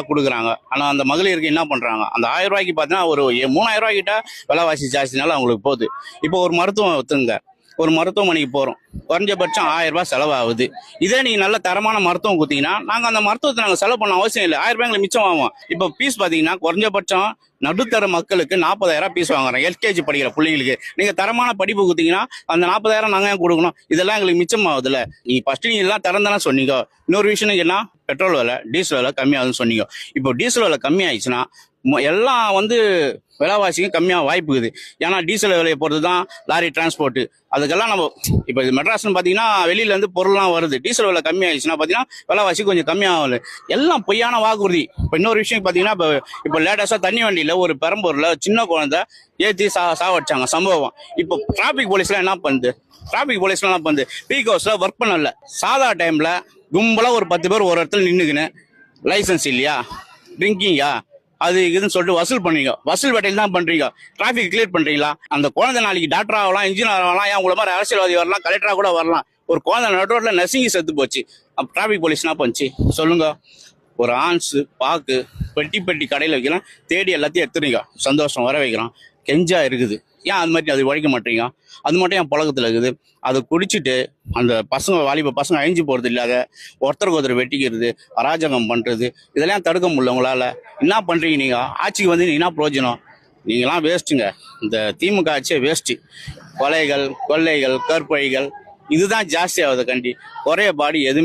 கொடுக்குறாங்க. ஆனால் அந்த மகளிருக்கு என்ன பண்ணுறாங்க அந்த ஆயிரம் ரூபாய்க்கு பார்த்தீங்கன்னா ஒரு மூணாயிரம் ரூபாய்க்கிட்ட விலைவாசி ஜாஸ்தினால அவங்களுக்கு போகுது. இப்போ ஒரு மருத்துவம் ஒத்துங்க. ஒரு மருத்துவமனைக்கு போகிறோம் குறைஞ்சபட்சம் ஆயிரம் ரூபாய் செலவாகுது. இதே நீங்கள் நல்ல தரமான மருத்துவம் கொடுத்தீங்கன்னா நாங்கள் அந்த மருத்துவத்தை நாங்கள் செலவு பண்ண அவசியம் இல்லை. ஆயிரம் ரூபாய் எங்களுக்கு மிச்சம் ஆகும். இப்போ ஃபீஸ் பார்த்தீங்கன்னா குறைஞ்சபட்சம் நடுத்தர மக்களுக்கு நாற்பதாயிரம் ஃபீஸ் வாங்குறோம் எல்கேஜி படிக்கிற பிள்ளைங்களுக்கு. நீங்கள் தரமான படிப்பு கொடுத்தீங்கன்னா அந்த நாற்பதாயிரம் நாங்கள் ஏன் கொடுக்கணும்? இதெல்லாம் எங்களுக்கு மிச்சம் ஆகுதுல்ல நீ ஃபஸ்ட்டு நீ எல்லாம் திறந்தானே சொன்னீங்க. இன்னொரு விஷயம் என்ன பெட்ரோல் விலை டீசல் விலை கம்மியாகுதுன்னு சொன்னீங்க. இப்போ டீசல் விலை கம்மியாயிடுச்சுன்னா மொ- எல்லாம் வந்து விலைவாசிக்கும் கம்மியாக வாய்ப்பு இருக்குது ஏன்னா டீசல் விலையை பொறுத்து தான் லாரி டிரான்ஸ்போர்ட்டு அதுக்கெல்லாம் நம்ம இப்போ இது மெட்ராஸ்னு பார்த்தீங்கன்னா வெளியிலேருந்து பொருள்லாம் வருது. டீசல் விலை கம்மியாயிடுச்சுன்னா பார்த்தீங்கன்னா விலைவாசி கொஞ்சம் கம்மியாகல. எல்லாம் பொய்யான வாக்குறுதி. இப்போ இன்னொரு விஷயம் பார்த்தீங்கன்னா இப்போ இப்போ லேட்டஸ்ட்டாக தண்ணி வண்டியில் ஒரு பெரம்பூரில் சின்ன குழந்தை ஏற்றி சா சாவடிச்சாங்க சம்பவம். இப்போ டிராஃபிக் போலீஸ்லாம் என்ன பண்ணுது? டிராஃபிக் போலீஸ்லாம் என்ன பண்ணுது? பீக் ஹவுஸில் ஒர்க் பண்ணல. சாதா டைமில் கும்பலாக ஒரு பத்து பேர் ஒரு இடத்துல நின்றுக்கின்னு லைசன்ஸ் இல்லையா? ட்ரிங்கிங்கா அது இதுன்னு சொல்லிட்டு வசூல் பண்ணீங்க வசூல் வேட்டையில் தான் பண்றீங்க. டிராஃபிக் கிளியர் பண்றீங்களா? அந்த குழந்தை நாளைக்கு டாக்டர் ஆகலாம் இன்ஜினியர் ஆகலாம் ஏன் உங்களை மாதிரி அரசியல்வாதி வரலாம் கலெக்டரா கூட வரலாம். ஒரு குழந்தை நடுவில் நசுங்கி செத்து போச்சு. அப்ப டிராஃபிக் போலீஸ் பண்ணுச்சு? சொல்லுங்க. ஒரு ஆன்ஸு பாக்கு பெட்டி பெட்டி கடையில் வைக்கலாம் தேடி எல்லாத்தையும் எடுத்துறீங்க சந்தோஷம் வர வைக்கிறான். கெஞ்சா இருக்குது. ஏன் அது மாதிரி அது உழைக்க மாட்டீங்க? அது மட்டும் என் புழக்கத்தில் இருக்குது. அதை குடிச்சிட்டு அந்த பசங்க வாலிப பசங்க அழிஞ்சு போகிறது இல்லாத ஒருத்தருக்கு ஒருத்தர் வெட்டிக்கிறது அராஜகம் பண்ணுறது இதெல்லாம் தடுக்க முடியல உங்களால். என்ன பண்ணுறீங்க நீங்கள் ஆட்சிக்கு வந்து என்ன பிரயோஜனம்? நீங்களாம் வேஸ்ட்டுங்க இந்த திமுக ஆட்சியே வேஸ்ட்டு கொலைகள் கொள்ளைகள் கற்பழிகள் இதுதான் ஜாஸ்தி ஆகுது கண்டி. குறைய பாடி எதுவுமே